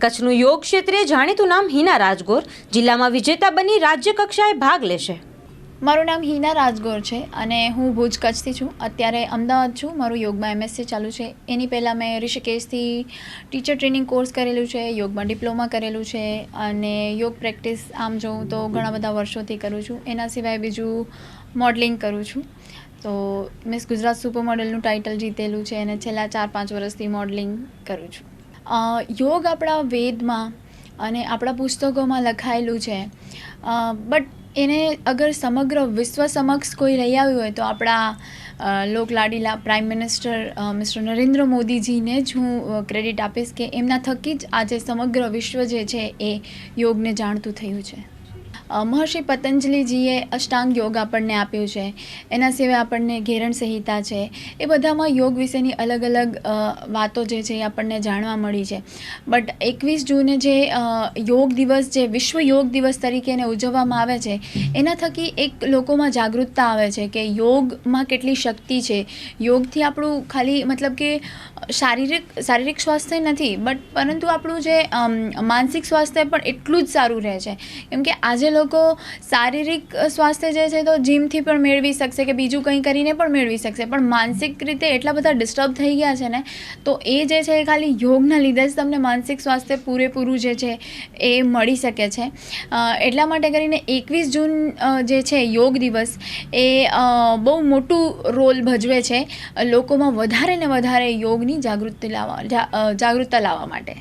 કચ્છનું યોગ ક્ષેત્રે જાણીતું નામ હિના રાજગોર. જિલ્લામાં વિજેતા બની રાજ્ય કક્ષાએ ભાગ લેશે. મારું નામ હિના રાજગોર છે અને હું ભુજ કચ્છથી છું. અત્યારે અમદાવાદ છું. મારું યોગમાં એમએસસી ચાલુ છે. એની પહેલાં મેં ઋષિકેશથી ટીચર ટ્રેનિંગ કોર્સ કરેલું છે, યોગમાં ડિપ્લોમા કરેલું છે અને યોગ પ્રેક્ટિસ આમ જોઉં તો ઘણા બધા વર્ષોથી કરું છું. એના સિવાય બીજું મોડલિંગ કરું છું. તો મિસ ગુજરાત સુપર મોડલનું ટાઇટલ જીતેલું છે અને છેલ્લા ચાર પાંચ વર્ષથી મોડલિંગ કરું છું. યોગ આપણા વેદમાં અને આપણા પુસ્તકોમાં લખાયેલું છે. બટ એને અગર સમગ્ર વિશ્વ સમક્ષ કોઈ લઈ આવ્યું હોય તો આપણા લોકલાડીલા પ્રાઇમ મિનિસ્ટર મિસ્ટર નરેન્દ્ર મોદીજીને જ હું ક્રેડિટ આપીશ કે એમના થકી જ આજે સમગ્ર વિશ્વ જે છે એ યોગને જાણતું થયું છે. મહર્ષિ પતંજલિજીએ અષ્ટાંગ યોગ આપણને આપ્યું છે. એના સિવાય આપણને ઘેરણ સંહિતા છે. એ બધામાં યોગ વિશેની અલગ અલગ વાતો જે છે એ આપણને જાણવા મળી છે. બટ એકવીસ જૂને જે યોગ દિવસ જે વિશ્વ યોગ દિવસ તરીકે એને ઉજવવામાં આવે છે, એના થકી એક લોકોમાં જાગૃતતા આવે છે કે યોગમાં કેટલી શક્તિ છે. યોગથી આપણું ખાલી મતલબ કે શારીરિક શારીરિક સ્વાસ્થ્ય નથી, બટ પરંતુ આપણું જે માનસિક સ્વાસ્થ્ય પણ એટલું જ સારું રહે છે. કેમ કે આજે લોકો શારીરિક સ્વાસ્થ્ય જે છે તો જીમથી પણ મેળવી શકશે કે બીજું કંઈ કરીને પણ મેળવી શકશે. પણ માનસિક રીતે એટલા બધા ડિસ્ટર્બ થઈ ગયા છે ને, તો એ જે છે એ ખાલી યોગના લીધે જ તમને માનસિક સ્વાસ્થ્ય પૂરેપૂરું જે છે એ મળી શકે છે. એટલા માટે કરીને એકવીસ જૂન જે છે યોગ દિવસ એ બહુ મોટું રોલ ભજવે છે લોકોમાં વધારે ને વધારે યોગની જાગૃતિ લાવવા જાગૃતતા લાવવા માટે.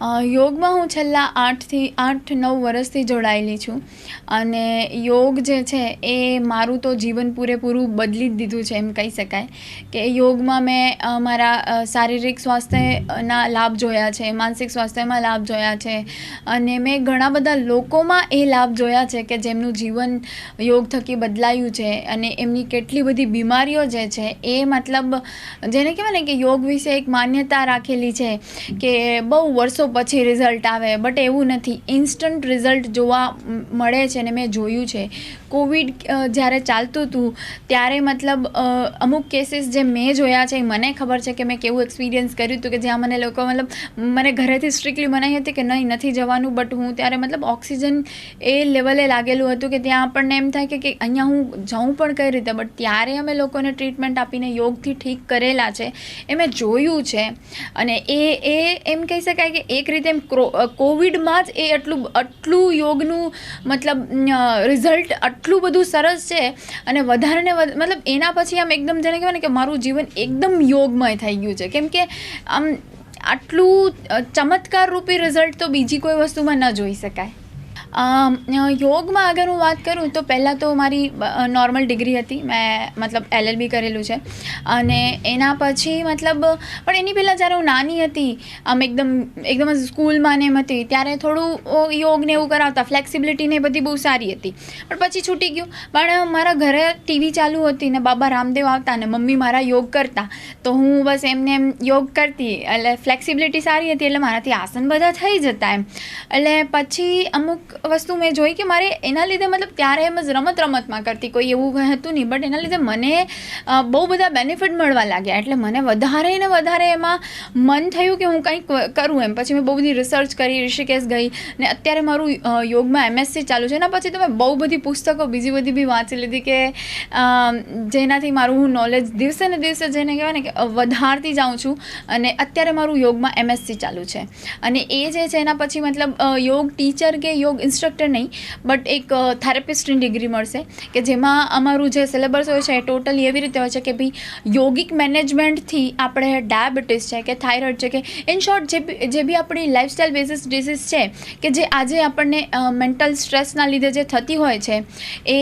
યોગમાં હું છેલ્લા આઠથી આઠ નવ વર્ષથી જોડાયેલી છું. અને યોગ જે છે એ મારું તો જીવન પૂરેપૂરું બદલી જ દીધું છે એમ કહી શકાય. કે યોગમાં મેં મારા શારીરિક સ્વાસ્થ્યના લાભ જોયા છે, માનસિક સ્વાસ્થ્યમાં લાભ જોયા છે. અને મેં ઘણા બધા લોકોમાં એ લાભ જોયા છે કે જેમનું જીવન યોગ થકી બદલાયું છે અને એમની કેટલી બધી બીમારીઓ જે છે એ મતલબ, જેને કહેવાય ને કે યોગ વિશે એક માન્યતા રાખેલી છે કે બહુ વર્ષો પછી રિઝલ્ટ આવે બટ એવું નથી. ઇન્સ્ટન્ટ રિઝલ્ટ જોવા મળે છે ને મેં જોયું છે. કોવિડ જ્યારે ચાલતું હતું, ત્યારે મતલબ અમુક કેસીસ જે મેં જોયા છે, એ મને ખબર છે કે મેં કેવું એક્સપિરિયન્સ કર્યું હતું કે જ્યાં મને લોકો મતલબ, મને ઘરેથી સ્ટ્રિક્ટલી મનાઈ હતી કે નહીં, નથી જવાનું બટ હું ત્યારે મતલબ ઓક્સિજન એ લેવલે લાગેલું હતું કે ત્યાં આપણને એમ થાય કે અહીંયા હું જાઉં પણ કઈ રીતે? બટ ત્યારે અમે લોકોને ટ્રીટમેન્ટ આપીને યોગથી ઠીક કરેલા છે, એ મેં જોયું છે. અને એ એ એમ કહી શકાય કે એક રીતે એમ કોવિડમાં જ એ આટલું આટલું યોગનું, મતલબ રિઝલ્ટ આટલું બધું સરસ છે અને વધારે મતલબ એના પછી આમ એકદમ જેને કહેવાય ને કે મારું જીવન એકદમ યોગમય થઈ ગયું છે. કેમ કે આમ આટલું ચમત્કાર રૂપી રિઝલ્ટ તો બીજી કોઈ વસ્તુમાં ન જોઈ શકાય. યોગમાં અગર હું વાત કરું તો પહેલાં તો મારી નોર્મલ ડિગ્રી હતી. મેં, મતલબ એલએલબી કરેલું છે. અને એના પછી મતલબ, પણ એની પહેલાં જ્યારે હું નાની હતી, આમ એકદમ એકદમ સ્કૂલમાં ને એમ હતી, ત્યારે થોડું યોગ ને એવું કરાવતા ફ્લેક્સિબિલિટી ને બધી બહુ સારી હતી. પણ પછી છૂટી ગયું. પણ મારા ઘરે ટીવી ચાલુ હતી ને બાબા રામદેવ આવતા ને મમ્મી મારા યોગ કરતા. તો હું બસ એમને એમ યોગ કરતી. એટલે ફ્લેક્સિબિલિટી સારી હતી, એટલે મારાથી આસન બધા થઈ જતા એમ. એટલે પછી અમુક વસ્તુ મેં જોઈ કે મારે એના લીધે મતલબ ત્યારે એમ જ રમત રમતમાં કરતી. કોઈ એવું હતું નહીં, બટ એના લીધે મને બહુ બધા બેનિફિટ મળવા લાગ્યા. એટલે મને વધારે ને વધારે એમાં મન થયું કે હું કંઈક કરું એમ. પછી મેં બહુ બધી રિસર્ચ કરી, ઋષિકેશ ગઈ ને અત્યારે મારું યોગમાં એમએસસી ચાલુ છે. એના પછી તો મેં બહુ બધી પુસ્તકો બીજી બધી બી વાંચી લીધી કે જેનાથી મારું હું નોલેજ દિવસે ને દિવસે જેને કહેવાય ને કે વધારતી જાઉં છું. અને અત્યારે મારું યોગમાં એમએસસી ચાલુ છે. અને એ જે છે એના પછી મતલબ યોગ ટીચર કે યોગ ઇન્સ્ટ્રક્ટર નહીં બટ એક થેરાપિસ્ટની ડિગ્રી મળશે કે જેમાં અમારું જે સિલેબસ હોય છે એ ટોટલી એવી રીતે હોય છે કે ભાઈ યોગિક મેનેજમેન્ટથી આપણે ડાયાબિટીસ છે કે થાઇરોઇડ છે કે ઇન શોર્ટ જે જે બી આપણી લાઇફસ્ટાઇલ બેઝિસ ડિસીઝ છે કે જે આજે આપણને મેન્ટલ સ્ટ્રેસના લીધે જે થતી હોય છે એ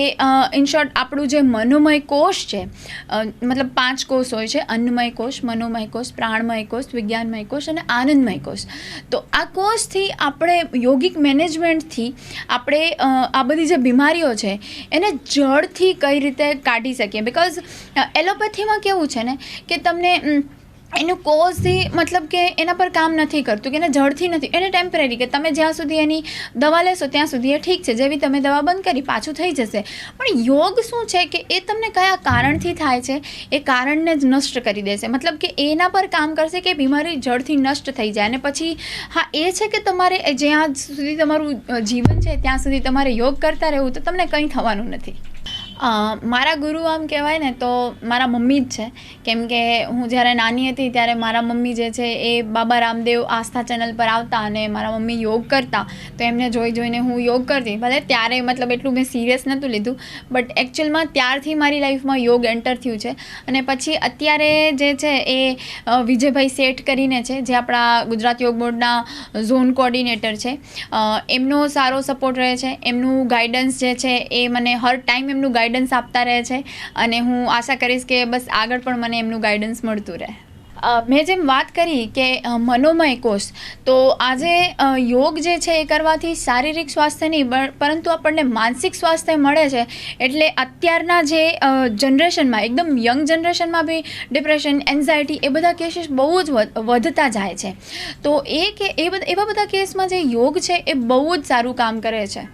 ઇન શોર્ટ આપણું જે મનોમય કોષ છે મતલબ પાંચ કોષ હોય છે, અન્નમય કોષ, મનોમય કોષ, પ્રાણમય કોષ, વિજ્ઞાનમય કોષ અને આનંદમય કોષ. તો આ કોષથી આપણે યોગિક મેનેજમેન્ટથી આપણે આ બધી જે બીમારીઓ છે, એને જડથી કઈ રીતે કાઢી શકીએ? બિકોઝ એલોપેથીમાં કેવું છે ને, કે તમને એનું કોઝથી મતલબ કે એના પર કામ નથી કરતું, કે એને જડથી નથી. એને ટેમ્પરરી કે તમે જ્યાં સુધી એની દવા લેશો ત્યાં સુધી એ ઠીક છે. જેવી તમે દવા બંધ કરી, પાછું થઈ જશે. પણ યોગ શું છે કે એ તમને કયા કારણથી થાય છે? એ કારણને જ નષ્ટ કરી દેશે. મતલબ કે એના પર કામ કરશે કે બીમારી જડથી નષ્ટ થઈ જાય. અને પછી, હા, એ છે કે તમારે જ્યાં સુધી તમારું જીવન છે, ત્યાં સુધી તમારે યોગ કરતા રહેવું, તો તમને કંઈ થવાનું નથી. મારા ગુરુ આમ કહેવાય ને તો મારા મમ્મી જ છે. કેમ કે હું જ્યારે નાની હતી ત્યારે મારા મમ્મી જે છે એ બાબા રામદેવ આસ્થા ચેનલ પર આવતા અને મારા મમ્મી યોગ કરતા. તો એમને જોઈ જોઈને હું યોગ કરતી. ભલે ત્યારે મતલબ એટલું મેં સિરિયસ નહોતું લીધું બટ એકચ્યુઅલમાં ત્યારથી મારી લાઈફમાં યોગ એન્ટર થયું છે. અને પછી અત્યારે જે છે એ વિજયભાઈ શેઠ કરીને છે, જે આપણા ગુજરાત યોગ બોર્ડના ઝોન કોર્ડિનેટર છે. એમનો સારો સપોર્ટ રહે છે. એમનું ગાઈડન્સ જે છે એ મને હર ટાઈમ એમનું ગાઈડન્સ આપતા રહે છે અને હું આશા કરીશ કે બસ આગળ પણ મને એમનું ગાઈડન્સ મળતું રહે. મેં જેમ વાત કરી કે મનોમય કોષ, તો આજે યોગ જે છે એ કરવાથી શારીરિક સ્વાસ્થ્ય નહીં પરંતુ આપણને માનસિક સ્વાસ્થ્ય મળે છે. એટલે અત્યારના જે જનરેશનમાં, એકદમ યંગ જનરેશનમાં બી ડિપ્રેશન એન્ઝાયટી એ બધા કેસીસ બહુ જ વધતા જાય છે. તો એ કે, એ એવા બધા કેસમાં જે યોગ છે એ બહુ જ સારું કામ કરે છે.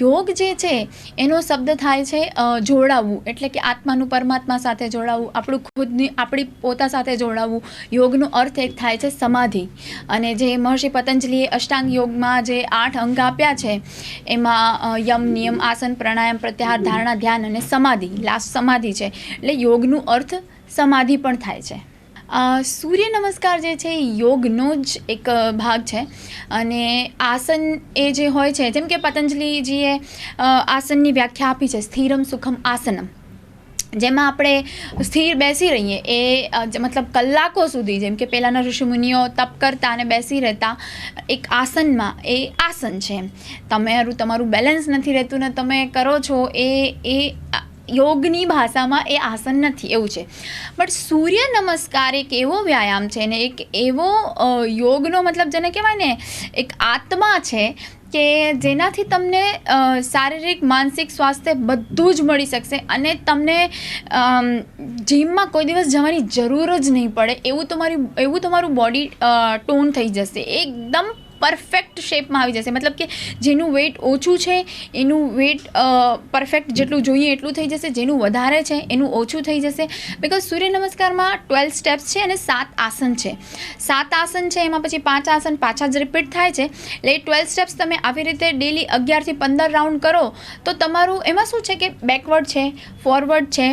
યોગ જે છે, એનો શબ્દ થાય છે જોડાવવું એટલે કે આત્માનું પરમાત્મા સાથે જોડાવવું આપણું ખુદની, આપણી પોતા સાથે જોડાવવું યોગનો અર્થ એક થાય છે સમાધિ. અને જે મહર્ષિ પતંજલિએ અષ્ટાંગ યોગમાં જે આઠ અંગ આપ્યા છે, એમાં યમ, નિયમ, આસન, પ્રાણાયામ, પ્રત્યાહાર, ધારણા, ધ્યાન અને સમાધિ. લાસ્ટ સમાધિ છે. એટલે યોગનું અર્થ સમાધિ પણ થાય છે. સૂર્ય નમસ્કાર જે છે એ યોગનો જ એક ભાગ છે. અને આસન એ જે હોય છે, જેમ કે પતંજલિજીએ આસનની વ્યાખ્યા આપી છે, સ્થિરમ સુખમ આસનમ. જેમાં આપણે સ્થિર બેસી રહીએ, એ મતલબ કલાકો સુધી, જેમ કે પહેલાંના ઋષિમુનિઓ તપ કરતા અને બેસી રહેતા, એક આસનમાં એ આસન છે. તમારું તમારું બેલેન્સ નથી રહેતું ને તમે કરો છો, એ એ યોગની ભાષામાં એ આસન નથી, એવું છે. બટ સૂર્ય નમસ્કાર એક એવો વ્યાયામ છે ને એક એવો યોગનો મતલબ જેને કહેવાય ને, એક આત્મા છે કે જેનાથી તમને શારીરિક, માનસિક સ્વાસ્થ્ય બધું જ મળી શકશે અને તમને જીમમાં કોઈ દિવસ જવાની જરૂર જ નહીં પડે, એવું તમારી, એવું તમારું બોડી ટોન થઈ જશે. એકદમ પરફેક્ટ શેપમાં આવી જશે. મતલબ કે જેનું વેઇટ ઓછું છે, એનું વેઇટ પરફેક્ટ જેટલું જોઈએ એટલું થઈ જશે, જેનું વધારે છે, એનું ઓછું થઈ જશે. બિકોઝ સૂર્ય નમસ્કારમાં ટ્વેલ્વ સ્ટેપ્સ છે અને સાત આસન છે. સાત આસન છે, એમાં પછી પાંચ આસન પાછા જ રિપીટ થાય છે. એટલે એ ટ્વેલ્વ સ્ટેપ્સ તમે આવી રીતે ડેલી અગિયારથી પંદર રાઉન્ડ કરો, તો તમારું એમાં શું છે કે બેકવર્ડ છે ફોરવર્ડ છે,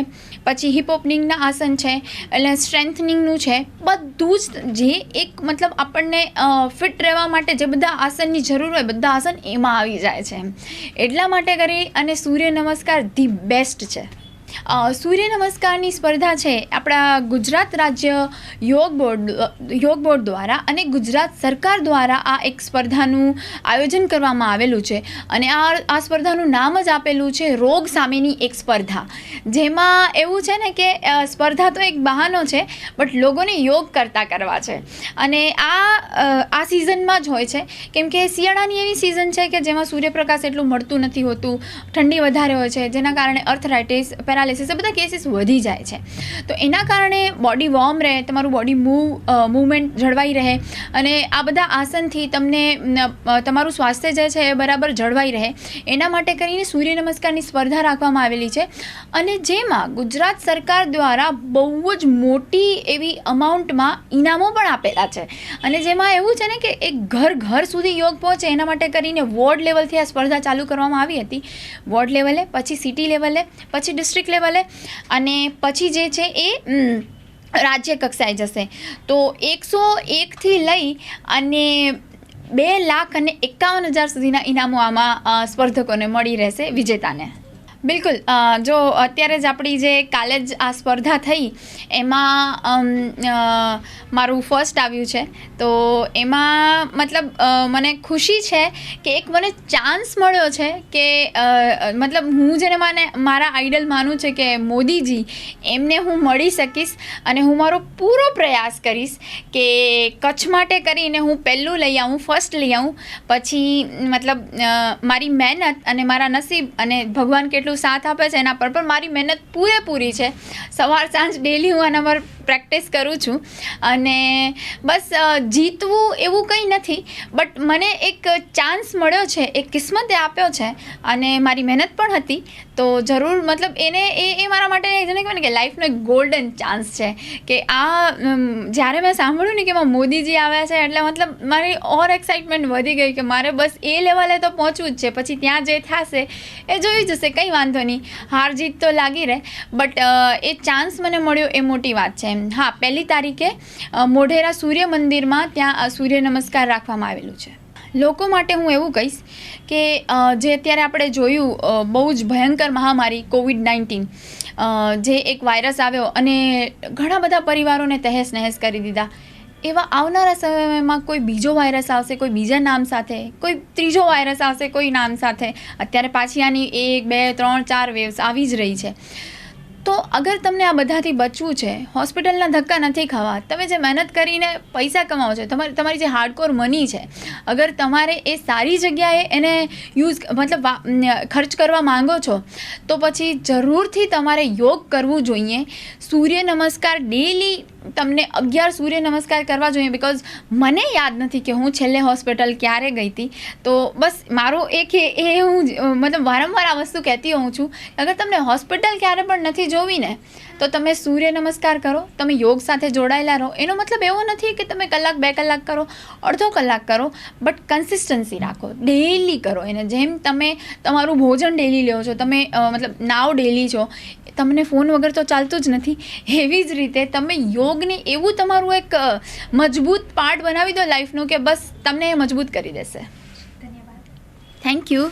પછી હિપ ઓપનિંગના આસન છે, એટલે સ્ટ્રેન્થનિંગનું છે. બધું જ જે એક મતલબ આપણને ફિટ રહેવા માટે જે બધા આસનની જરૂર હોય, બધા આસન એમાં આવી જાય છે. એટલા માટે કરી અને સૂર્ય નમસ્કાર ધી બેસ્ટ છે. સૂર્ય નમસ્કારની સ્પર્ધા છે આપણા ગુજરાત રાજ્ય યોગ બોર્ડ યોગ બોર્ડ દ્વારા અને ગુજરાત સરકાર દ્વારા આ એક સ્પર્ધાનું આયોજન કરવામાં આવેલું છે. અને આ આ સ્પર્ધાનું નામ જ આપેલું છે રોગ સામેની એક સ્પર્ધા. જેમાં એવું છે ને કે સ્પર્ધા તો એક બહાનો છે, બટ લોકોને યોગ કરતા કરવા છે. અને આ આ સિઝનમાં જ હોય છે. કેમ કે શિયાળાની એવી સિઝન છે કે જેમાં સૂર્યપ્રકાશ એટલું મળતું નથી હોતું, ઠંડી વધારે હોય છે, જેના કારણે અર્થરાઇટિસ પેરાલિસિસ એ બધા કેસીસ વધી જાય છે. તો એના કારણે બોડી વોર્મ રહે, તમારું બોડી મૂવ મૂવમેન્ટ જળવાઈ રહે અને આ બધા આસનથી તમને તમારું સ્વાસ્થ્ય જે છે એ બરાબર જળવાઈ રહે. એના માટે કરીને સૂર્ય નમસ્કારની સ્પર્ધા રાખવામાં આવેલી છે. અને જેમાં ગુજરાત સરકાર દ્વારા બહુ જ મોટી એવી અમાઉન્ટમાં ઇનામો પણ આપેલા છે. અને જેમાં એવું છે ને કે એક ઘર ઘર સુધી યોગ પહોંચે, એના માટે કરીને વોર્ડ લેવલથી આ સ્પર્ધા ચાલુ કરવામાં આવી હતી. વોર્ડ લેવલે, પછી સિટી લેવલે, પછી ડિસ્ટ્રિક્ટ લેવલે. અને પછી જે છે એ રાજ્ય કક્ષાએ જશે. તો એકસો એકથી લઈ અને બે લાખ અને એકાવન હજાર સુધીના ઇનામો આમાં સ્પર્ધકોને મળી રહેશે વિજેતાને. બિલકુલ. જો અત્યારે જ આપણી જે કાલે જ આ સ્પર્ધા થઈ, એમાં મારું ફર્સ્ટ આવ્યું છે. તો એમાં મતલબ મને ખુશી છે કે એક મને ચાન્સ મળ્યો છે કે મતલબ હું જેને માને, મારા આઈડલ માનું છે કે મોદીજી, એમને હું મળી શકીશ અને હું મારો પૂરો પ્રયાસ કરીશ કે કચ્છ માટે કરીને હું પહેલું લઈ આવું ફર્સ્ટ લઈ આવું. પછી, મતલબ મારી મહેનત અને મારા નસીબ અને ભગવાન કેટલું સાથ આપે છે એના પર. પણ મારી મહેનત પૂરેપૂરી છે. સવાર સાંજ ડેલી હું આના પર પ્રેક્ટિસ કરું છું. અને બસ જીતવું એવું કંઈ નથી, બટ મને એક ચાન્સ મળ્યો છે, એક કિસ્મતે આપ્યો છે, અને મારી મહેનત પણ હતી. તો જરૂર, મતલબ એને, એ એ મારા માટે જેને કહેવાય ને કે લાઈફનો એક ગોલ્ડન ચાન્સ છે. કે આ જ્યારે મેં સાંભળ્યું ને કે એમાં મોદીજી આવ્યા છે, એટલે મતલબ મારી ઓર એક્સાઇટમેન્ટ વધી ગઈ કે મારે બસ એ લેવલે તો પહોંચવું જ છે, પછી ત્યાં જે થશે, એ જોઈ જશે, કંઈ વાંધો નહીં. હાર જીત તો લાગી રહે, બટ એ ચાન્સ મને મળ્યો, એ મોટી વાત છે. હા, પહેલી તારીખે મોઢેરા સૂર્ય મંદિરમાં ત્યાં સૂર્ય નમસ્કાર રાખવામાં આવેલું છે. લોકો માટે હું એવું કહીશ કે જે અત્યારે આપણે જોયું બહુ જ ભયંકર મહામારી કોવિડ નાઇન્ટીન જે એક વાયરસ આવ્યો અને ઘણા બધા પરિવારોને તહેસ નહેસ કરી દીધા. એવા આવનારા સમયમાં કોઈ બીજો વાયરસ આવશે, કોઈ બીજા નામ સાથે, કોઈ ત્રીજો વાયરસ આવશે, કોઈ નામ સાથે. અત્યારે પાછી આની એક, બે, ત્રણ, ચાર વેવ્સ આવી જ રહી છે. તો અગર તમને આ બધાથી બચવું છે, હોસ્પિટલના ધક્કા નથી ખાવા, તમે જે મહેનત કરીને પૈસા કમાવો છો તમારી તમારી જે હાર્ડકોર મની છે, અગર તમારે એ સારી જગ્યાએ એને યુઝ મતલબ ખર્ચ કરવા માંગો છો, તો પછી જરૂરથી તમારે યોગ કરવું જોઈએ. સૂર્ય નમસ્કાર ડેલી તમને અગિયાર સૂર્ય નમસ્કાર કરવા જોઈએ બિકોઝ મને યાદ નથી કે હું છેલ્લે હોસ્પિટલ ક્યારે ગઈ હતી. તો બસ મારો એક એ હું મતલબ વારંવાર આ વસ્તુ કહેતી હોઉં છું. અગર તમને હોસ્પિટલ ક્યારે પણ નથી જોવી ને, તો તમે સૂર્ય નમસ્કાર કરો, તમે યોગ સાથે જોડાયેલા રહો. એનો મતલબ એવો નથી કે તમે કલાક, બે કલાક કરો, અડધો કલાક કરો બટ કન્સિસ્ટન્સી રાખો. ડેઈલી કરો એને. જેમ તમે તમારું ભોજન ડેલી લો છો, તમે મતલબ નાવ ડેલી છો, તમને ફોન વગર તો ચાલતું જ નથી. એવી જ રીતે તમે યોગને એવું તમારું એક મજબૂત પાર્ટ બનાવી દો લાઈફનું કે બસ તમને એ મજબૂત કરી દેશે. Thank you